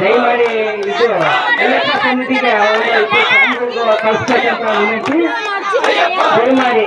ದಯಮಾಡಿ ಇದು ಎಲೆಕ್ಟ್ರಾ ಕಮಿಟಿಗೆ ಕಳಿಸ್ತಕ್ಕಂಥ ವಿನಂತಿ ದಯಮಾಡಿ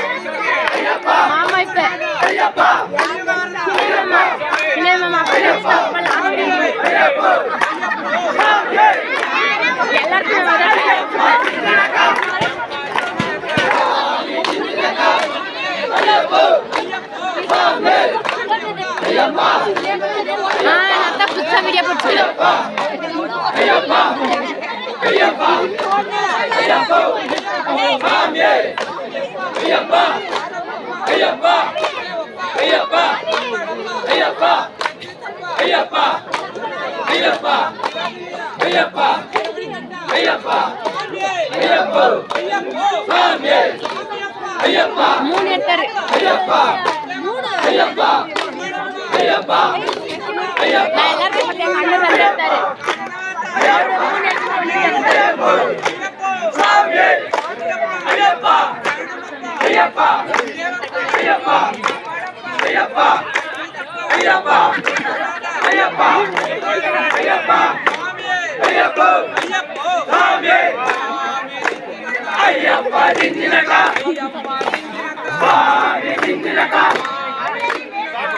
ஆ நான் தான் மூணு. வீடியோ ஐயப்பா நான் ஐயப்பா பார்த்தேன்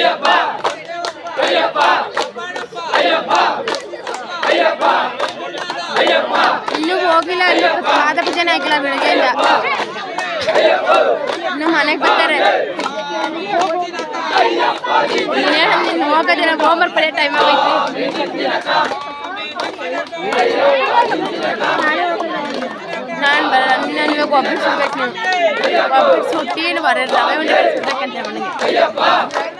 எடுத்தாரு அவரு மூணு எடுத்து கொண்டு ಇನ್ನೂ ಹೋಗಿಲ್ಲ ಇನ್ನು ಪಾದಪ ಜನ ಆಗಿಲ್ಲ ಬೆಳಗ್ಗೆಯಿಂದ ಇನ್ನು ಮನೆಗೆ ಬರ್ತಾರೆ ನೀನ್ ನೀನ್ ಹೋಗೋದಿಲ್ಲ ಹೋಮ್ವರ್ಕ್ ಬರೆಯೋ ಟೈಮ್ ಆಗೈತಿ ನಾನು ಬರಲ್ಲ ನಾನು ಇವಾಗ ಒಬ್ಬರು ಸುಡ್ಬೇಕು ನೀವು ಒಬ್ಬರು ಸುಟ್ಟಿ ಬರಲ್ಲ ರವೆ ಉಂಡೆ ಸುಡ್ಬೇಕಂತ ಮನೆಗೆ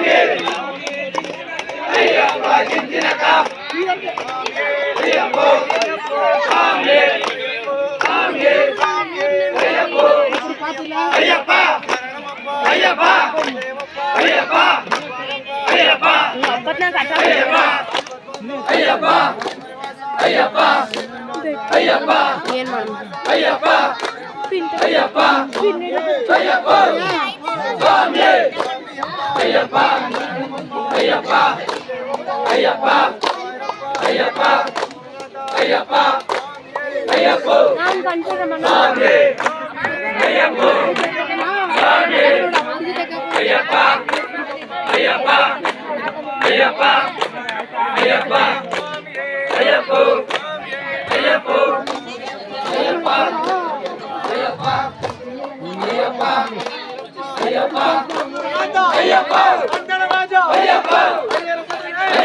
ஐயப்பா ஐயப்பா ஐயப்பா ஐயப்பா ஐயப்பா ஐயப்போ. சாமி ஐயப்போ. சாமி ஐயப்பா ஐயப்பா ஐயப்பா ஐயப்பா ஐயப்போ. ஐயப்போ. ஐயப்பா ஐயப்பா ஐயப்பா ஐயப்பா ஐயப்பா ஐயப்பா.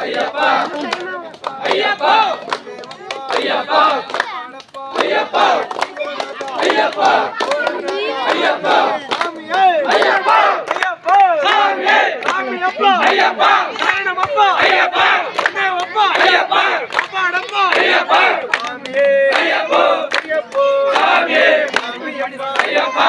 ஐயப்பா ஐயப்பா ஐயப்பா ஐயப்பா ஐயப்பா ஐயப்பா ஐயப்பா சாமி ஐயப்பா ஐயப்பா சரணமப்பா ஐயப்பா என்னப்பா ஐயப்பா அப்பா அடப்பா ஐயப்பா சாமி ஐயப்பா ஐயப்பா சாமி ஐயப்பா